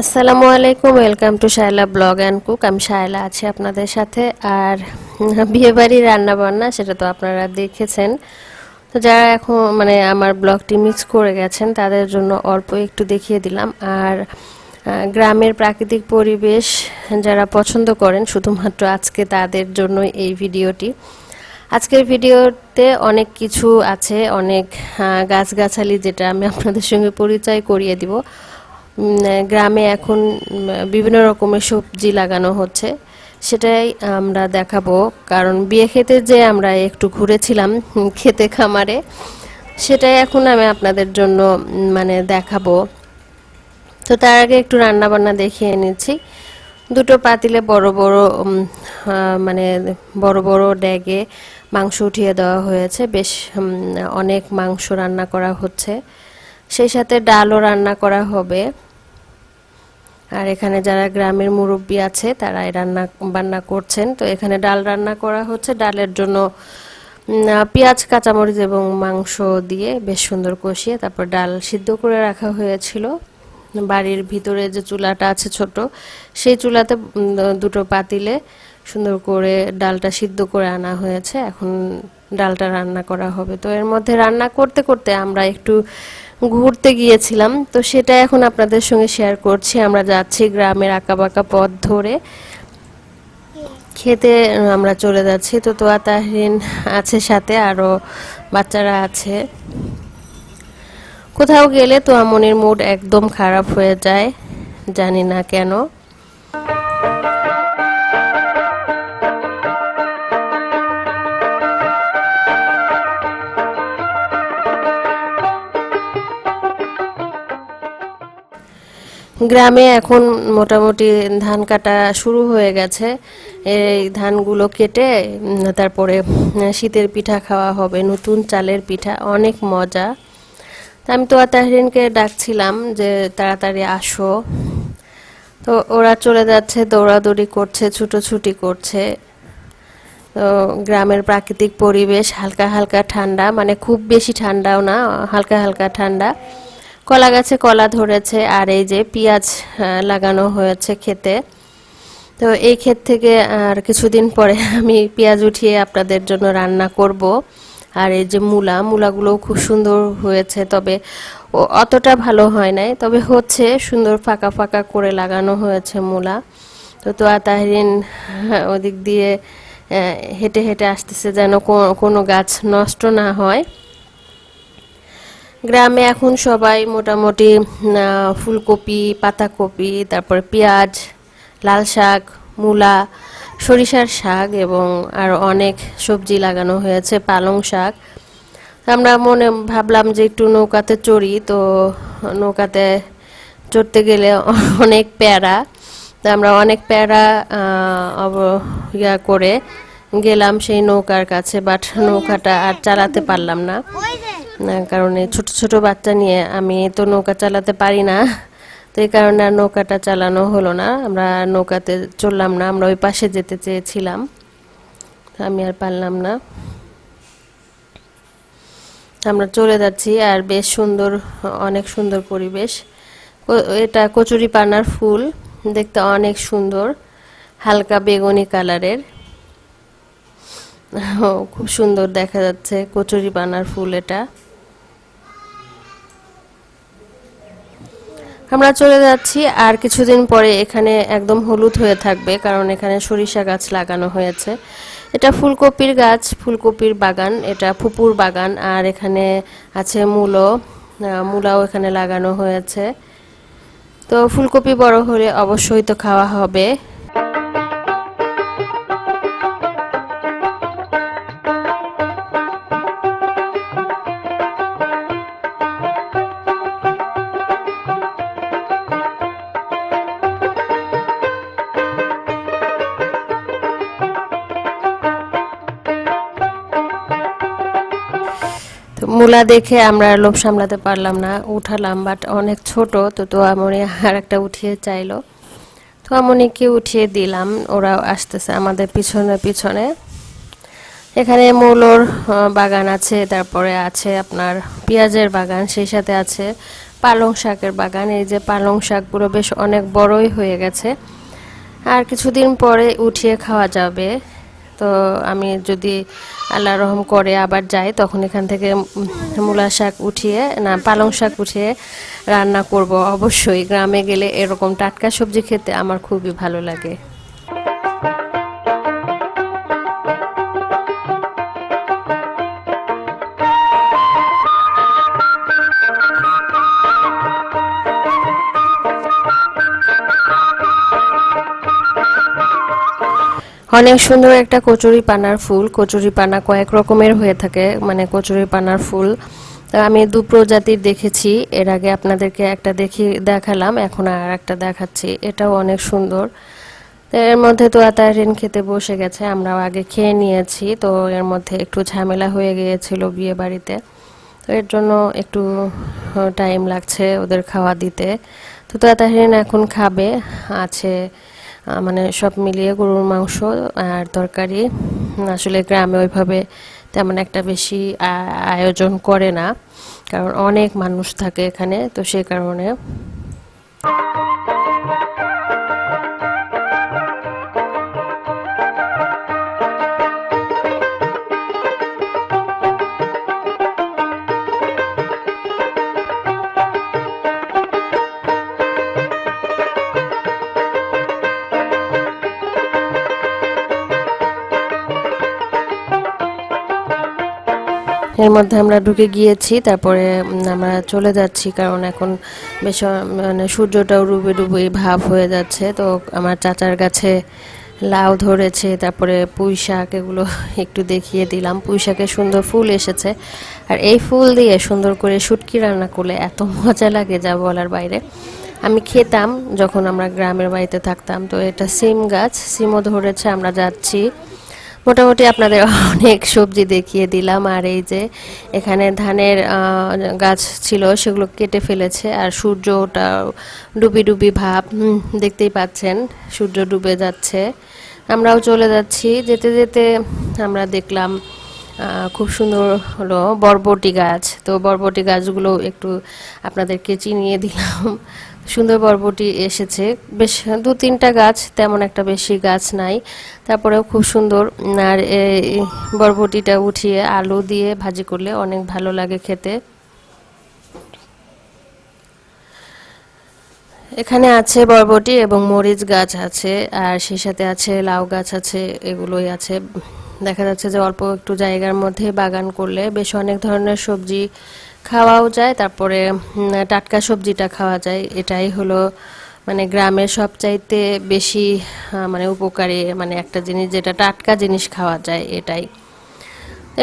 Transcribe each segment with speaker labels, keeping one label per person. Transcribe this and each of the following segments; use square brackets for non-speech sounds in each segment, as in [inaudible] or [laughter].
Speaker 1: আসসালামু আলাইকুম, welcome to Shayla blog and cook. আমি শায়লা আছি আপনাদের সাথে। আর [laughs] বিয়েবাড়ির রান্না বান্না সেটা তো আপনারা দেখেছেন। তো যারা এখন মানে আমার ব্লগটি মিক্স করে গেছেন, তাদের জন্য অল্প একটু দেখিয়ে দিলাম। আর গ্রামের প্রাকৃতিক পরিবেশ যারা পছন্দ করেন, শুধুমাত্র আজকে তাদের জন্য এই ভিডিওটি। আজকের ভিডিওতে অনেক কিছু আছে, অনেক গাছগাছালি যেটা আমি আপনাদের সঙ্গে পরিচয় করিয়ে দিব। গ্রামে এখন বিভিন্ন রকমের সবজি লাগানো হচ্ছে। সেটাই আমরা দেখাবো। কারণ বিয়ে খেতে যে আমরা একটু ঘুরেছিলাম খেতে খামারে, সেটাই এখন আমি আপনাদের জন্য মানে দেখাবো। তো তার আগে একটু রান্না বান্না দেখিয়ে নিচ্ছি। দুটো পাতিলে বড় বড় মানে বড় বড় ড্যাগে মাংস উঠিয়ে দেওয়া হয়েছে। বেশ অনেক মাংস রান্না করা হচ্ছে। সেই সাথে ডালও রান্না করা হবে। আর এখানে যারা গ্রামের মুরব্বী আছে, তারা এই রান্না, বান্না করছেন। তো এখানে ডাল রান্না করা হচ্ছে। ডালের জন্য পেঁয়াজ, কাঁচামরিচ এবং মাংস দিয়ে বেশ সুন্দর কষিয়ে তারপর ডাল সিদ্ধ করে রাখা হয়েছিল। বাড়ির ভিতরে যে চুলাটা আছে ছোট, সেই চুলাতে দুটো পাতিলে সুন্দর করে ডালটা সিদ্ধ করে আনা হয়েছে। এখন ডালটা রান্না করা হবে। তো এর মধ্যে রান্না করতে করতে আমরা একটু ঘুরতে গিয়েছিলাম। তো সেটা এখন আপনাদের সঙ্গে শেয়ার করছি। আমরা যাচ্ছি গ্রামের আঁকাবাঁকা পথ ধরে। খেতে আমরা চলে যাচ্ছি। তো তোয়া তাহরিন আছে সাথে আরও বাচ্চারা আছে। কোথাও গেলে তো আমনের মুড একদম খারাপ হয়ে যায়, জানি না কেন। গ্রামে এখন মোটামুটি ধান কাটা শুরু হয়ে গেছে। এই ধানগুলো কেটে তারপরে শীতের পিঠা খাওয়া হবে, নতুন চালের পিঠা, অনেক মজা। আমি তো তাহরিনকে ডাকছিলাম যে তাড়াতাড়ি আসো। তো ওরা চলে যাচ্ছে, দৌড়াদৌড়ি করছে, ছুটোছুটি করছে। তো গ্রামের প্রাকৃতিক পরিবেশ হালকা হালকা ঠান্ডা মানে খুব বেশি ঠান্ডাও না, হালকা হালকা ঠান্ডা। কলা গাছে কলা ধরেছে আর এই যে পেঁয়াজ লাগানো হয়েছে খেতে। তো এই ক্ষেত থেকে আর কিছুদিন পরে আমি পেঁয়াজ উঠিয়ে আপনাদের জন্য রান্না করব। আর এই যে মূলা মূলাগুলোও খুব সুন্দর হয়েছে তবে অতটা ভালো হয় নাই। তবে হচ্ছে সুন্দর ফাঁকা ফাঁকা করে লাগানো হয়েছে মূলা। তো তো তাহরিন হ্যাঁ, ওদিক দিয়ে হেঁটে হেঁটে আসতেছে যেন কোনো গাছ নষ্ট না হয়। গ্রামে এখন সবাই মোটামুটি ফুলকপি, পাতাকপি, তারপর পেঁয়াজ, লাল শাক, মূলা, সরিষার শাক এবং আর অনেক সবজি লাগানো হয়েছে, পালং শাক। আমরা মনে ভাবলাম যে একটু নৌকাতে চড়ি, তো নৌকাতে চড়তে গেলে [laughs] অনেক প্যারা। তো আমরা অনেক প্যারা ইয়া করে গেলাম সেই নৌকার কাছে বাট নৌকাটা আর চালাতে পারলাম না। কারণ এই ছোট ছোট বাচ্চা নিয়ে আমি তো নৌকা চালাতে পারি না। তো এই কারণে আর নৌকাটা চালানো হলো না। আমরা নৌকাতে চললাম না, আমরা ওই পাশে যেতে চেয়েছিলাম। আমি আর পারলাম না। আমরা চলে যাচ্ছি আর বেশ সুন্দর, অনেক সুন্দর পরিবেশ। এটা কচুরি পানার ফুল, দেখতে অনেক সুন্দর, হালকা বেগুনি কালারের। খুব সুন্দর দেখা যাচ্ছে কচুরি পানার ফুল এটা। আমরা চলে যাচ্ছি আর কিছুদিন পরে এখানে একদম হলুদ হয়ে থাকবে, কারণ এখানে সরিষা গাছ লাগানো হয়েছে। এটা ফুলকপির গাছ, ফুলকপির বাগান, এটা ফুপুর বাগান, আর এখানে আছে মূলো মূলাও এখানে লাগানো হয়েছে। তো ফুলকপি বড় হলে অবশ্যই তো খাওয়া হবে। মূলা দেখে আমরা লোভ সামলাতে পারলাম না। উঠালাম বাট অনেক ছোট, তো তো আমনি আর একটা উঠিয়ে চাইলো। তো আমনিকে উঠিয়ে দিলাম ওরা আসতেছে আমাদের পিছনে পিছনে। এখানে মূলোর বাগান আছে, তারপরে আছে আপনার পেঁয়াজের বাগান, সেই সাথে আছে পালং শাকের বাগান। এই যে পালং শাকগুলো বেশ অনেক বড়ই হয়ে গেছে। আর কিছুদিন পরে উঠিয়ে খাওয়া যাবে। তো আমি যদি আল্লাহ রহম করে আবার যাই, তখন এখান থেকে মূলা শাক উঠিয়ে, না, পালং শাক উঠিয়ে রান্না করব। অবশ্যই গ্রামে গেলে এরকম টাটকা সবজি খেতে আমার খুবই ভালো লাগে। অনেক সুন্দর একটা কচুরি পানার ফুল। কচুরি পানা কয়েক রকমের হয়ে থাকে মানে কচুরি পানার ফুল। আমি দু প্রজাতির দেখেছি, এর আগে আপনাদেরকে একটা দেখি, দেখালাম, এখন আর একটা দেখাচ্ছি, এটাও অনেক সুন্দর। এর মধ্যে তো আতারিন খেতে বসে গেছে, আমরাও আগে খেয়ে নিয়েছি, তো এর মধ্যে একটু ঝামেলা হয়ে গিয়েছিল বিয়ে বাড়িতে। তো এর জন্য একটু টাইম লাগছে ওদের খাওয়া দিতে। তো তাতাহিন এখন খাবে, আছে মানে সব মিলিয়ে গরুর মাংস আর তরকারি, আসলে গ্রামে ওইভাবে তেমন একটা বেশি আয়োজন করে না, কারণ অনেক মানুষ থাকে এখানে, তো সে কারণে এর মধ্যে আমরা ঢুকে গিয়েছি, তারপরে আমরা চলে যাচ্ছি কারণ এখন বেশ মানে সূর্যটাও ডুবে ডুবে ভাব হয়ে যাচ্ছে। তো আমার চাচার কাছে লাউ ধরেছে, তারপরে পুঁই শাক এগুলো [laughs] একটু দেখিয়ে দিলাম। পুঁই শাকে সুন্দর ফুল এসেছে। আর এই ফুল দিয়ে সুন্দর করে শুটকি রান্না করলে এত [laughs] মজা লাগে যা বলার বাইরে। আমি খেতাম যখন আমরা গ্রামের বাড়িতে থাকতাম। তো এটা সিম গাছ, সিমও ধরেছে, আমরা যাচ্ছি। মোটামুটি আপনাদের অনেক সবজি দেখিয়ে দিলাম। আর এই যে এখানে ধানের গাছ ছিল সেগুলো কেটে ফেলেছে। আর সূর্যটা ডুবি ডুবি ভাব দেখতেই পাচ্ছেন, সূর্য ডুবে যাচ্ছে। আমরাও চলে যাচ্ছি। যেতে যেতে আমরা দেখলাম খুব সুন্দর হলো বরবটি গাছ। তো বরবটি গাছগুলো একটু আপনাদেরকে চিনিয়ে দিলাম। সুন্দর বরবটি এসেছে। বেশ দু তিনটা গাছ, তেমন একটা বেশি গাছ নাই। তারপরেও খুব সুন্দর, আর বরবটিটা উঠিয়ে আলু দিয়ে ভাজি করলে অনেক ভালো লাগে খেতে। এখানে আছে বরবটি এবং মরিচ গাছ আছে, আর সেই সাথে আছে লাউ গাছ আছে, এগুলোই আছে। দেখা যাচ্ছে যে অল্প একটু জায়গার মধ্যে বাগান করলে বেশ অনেক ধরনের সবজি খাওয়াও যায়, তারপরে টাটকা সবজিটা খাওয়া যায়। এটাই হলো মানে গ্রামের সবচাইতে বেশি মানে উপকারী মানে একটা জিনিস যেটা টাটকা জিনিস খাওয়া যায়, এটাই।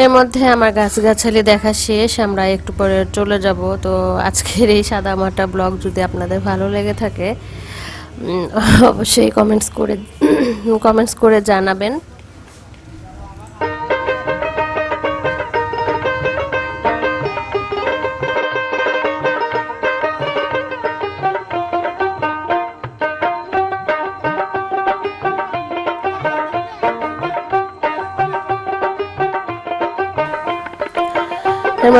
Speaker 1: এর মধ্যে আমার গাছগাছালি দেখা শেষ, আমরা একটু পরে চলে যাব। তো আজকের এই সাদামাটা ব্লগ যদি আপনাদের ভালো লেগে থাকে অবশ্যই কমেন্টস করে কমেন্টস করে জানাবেন।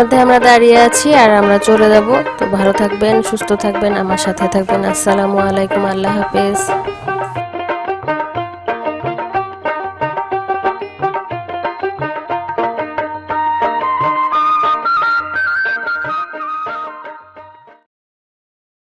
Speaker 1: মধ্যে আমরা দাঁড়িয়ে আছি আর আমরা চলে যাব। তো ভালো থাকবেন, সুস্থ থাকবেন, আমার সাথে থাকবেন। আসসালামু আলাইকুম, আল্লাহ হাফেজ।